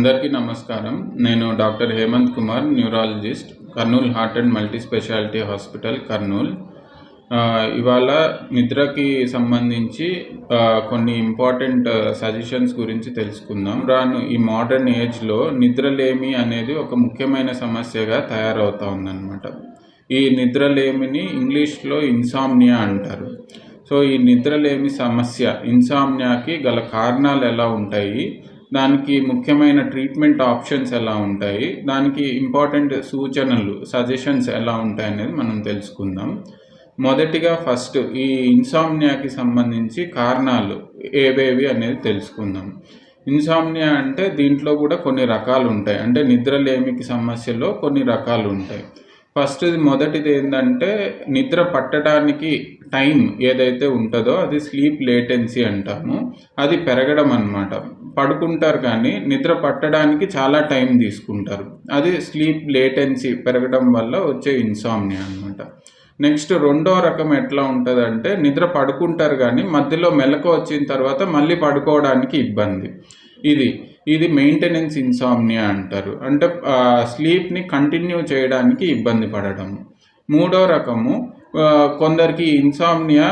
అందరికీ నమస్కారం. నేను doctor Hemanth Kumar neurologist Kurnool heart and multi speciality hospital Kurnool. ఇవాళ నిద్రకి సంబంధించి కొన్ని ఇంపార్టెంట్ సజెషన్స్ గురించి తెలుసుకుందాం. రాను ఈ మోడర్న్ ఏజ్లో నిద్రలేమి అనేది ఒక ముఖ్యమైన సమస్యగా తయారవుతా ఉందన్నమాట. ఈ నిద్రలేమిని ఇంగ్లీష్లో ఇన్సామ్నియా అంటారు. సో ఈ నిద్రలేమి సమస్య ఇన్సామ్నియాకి గల కారణాలు ఎలా ఉంటాయి? దానికి ముఖ్యమైన ట్రీట్మెంట్ ఆప్షన్స్ ఎలా ఉంటాయి దానికి ఇంపార్టెంట్ సూచనలు సజెషన్స్ ఎలా ఉంటాయి అనేది మనం తెలుసుకుందాం. మొదటిగా ఫస్ట్ ఈ ఇన్సామ్నియాకి సంబంధించి కారణాలు ఏవేవి అనేది తెలుసుకుందాం. ఇన్సామ్నియా అంటే దీంట్లో కూడా కొన్ని రకాలు ఉంటాయి. అంటే నిద్రలేమికి సమస్యలో కొన్ని రకాలు ఉంటాయి. ఫస్ట్ మొదటిది ఏంటంటే నిద్ర పట్టడానికి టైం ఏదైతే ఉంటుందో అది స్లీప్ లేటెన్సీ అంటాము. అది పెరగడం అన్నమాట. పడుకుంటారు కానీ నిద్ర పట్టడానికి చాలా టైం తీసుకుంటారు. అది స్లీప్ లేటెన్సీ పెరగడం వల్ల వచ్చే ఇన్సామ్నియా అనమాట నెక్స్ట్ రెండో రకం ఎట్లా ఉంటుంది అంటే నిద్ర పడుకుంటారు కానీ మధ్యలో మెలకు వచ్చిన తర్వాత మళ్ళీ పడుకోవడానికి ఇబ్బంది. ఇది ఇది మెయింటెనెన్స్ ఇన్సామ్నియా అంటారు. అంటే స్లీప్ని కంటిన్యూ చేయడానికి ఇబ్బంది పడడం. మూడో రకము కొందరికి ఇన్సామ్నియా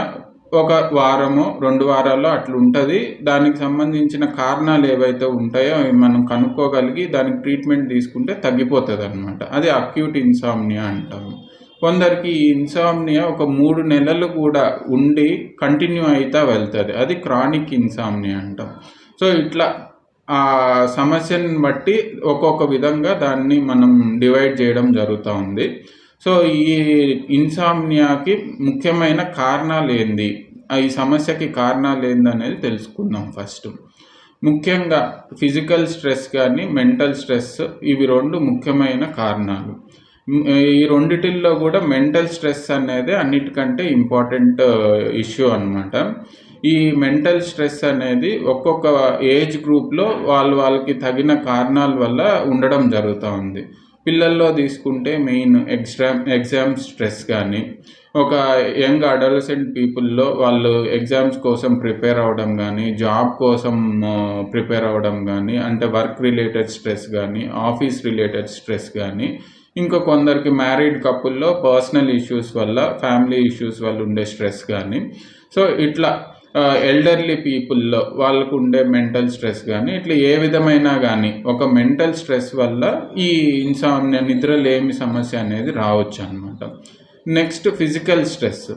ఒక వారము రెండు వారాల్లో అట్లుంటుంది. దానికి సంబంధించిన కారణాలు ఏవైతే ఉంటాయో అవి మనం కనుక్కోగలిగి దానికి ట్రీట్మెంట్ తీసుకుంటే తగ్గిపోతుంది అనమాట అది అక్యూట్ ఇన్సామ్నియా అంటాము కొందరికి ఈ ఇన్సామ్నియా ఒక మూడు నెలలు కూడా ఉండి కంటిన్యూ అవుతా వెళ్తుంది. అది క్రానిక్ ఇన్సామ్నియా అంటాం. సో ఇట్లా ఆ సమస్యని బట్టి ఒక్కొక్క విధంగా దాన్ని మనం డివైడ్ చేయడం జరుగుతూ ఉంది. సో ఈ ఇన్సామ్నియాకి ముఖ్యమైన కారణాలు ఏంది? ఈ సమస్యకి కారణాలు ఏంది అనేది తెలుసుకుందాం ఫస్ట్. ముఖ్యంగా ఫిజికల్ స్ట్రెస్ కానీ మెంటల్ స్ట్రెస్ ఇవి రెండు ముఖ్యమైన కారణాలు. ఈ రెండిటిల్లో కూడా మెంటల్ స్ట్రెస్ అనేది అన్నిటికంటే ఇంపార్టెంట్ ఇష్యూ అన్నమాట. ఈ మెంటల్ స్ట్రెస్ అనేది ఒక్కొక్క ఏజ్ గ్రూప్లో వాళ్ళు వాళ్ళకి తగిన కారణాల వల్ల ఉండడం జరుగుతూ ఉంది. పిల్లల్లో తీసుకుంటే మెయిన్ ఎగ్జామ్ ఎగ్జామ్ స్ట్రెస్ కానీ ఒక యంగ్ అడలసెంట్ పీపుల్లో వాళ్ళు ఎగ్జామ్స్ కోసం ప్రిపేర్ అవ్వడం కానీ జాబ్ కోసం ప్రిపేర్ అవ్వడం కానీ అంటే వర్క్ రిలేటెడ్ స్ట్రెస్ కానీ ఆఫీస్ రిలేటెడ్ స్ట్రెస్ కానీ ఇంకా కొందరికి మ్యారీడ్ కపుల్లో పర్సనల్ ఇష్యూస్ వల్ల ఫ్యామిలీ ఇష్యూస్ వల్ల ఉండే స్ట్రెస్ కానీ సో ఇట్లా ఎల్డర్లీ పీపుల్లో వాళ్ళకు ఉండే మెంటల్ స్ట్రెస్ కానీ ఇట్లా ఏ విధమైన కానీ ఒక మెంటల్ స్ట్రెస్ వల్ల ఈ ఇన్సామ్నియా నిద్రలేమి సమస్య అనేది రావచ్చు అనమాట next physical stress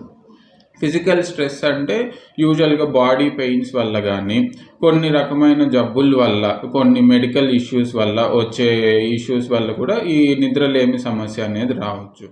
physical stress అంటే యూజువల్గా బాడీ పెయిన్స్ వల్ల కానీ కొన్ని రకమైన జబ్బుల వల్ల కొన్ని మెడికల్ ఇష్యూస్ వల్ల వచ్చే ఇష్యూస్ వల్ల కూడా ఈ నిద్రలేమి సమస్య అనేది రావచ్చు.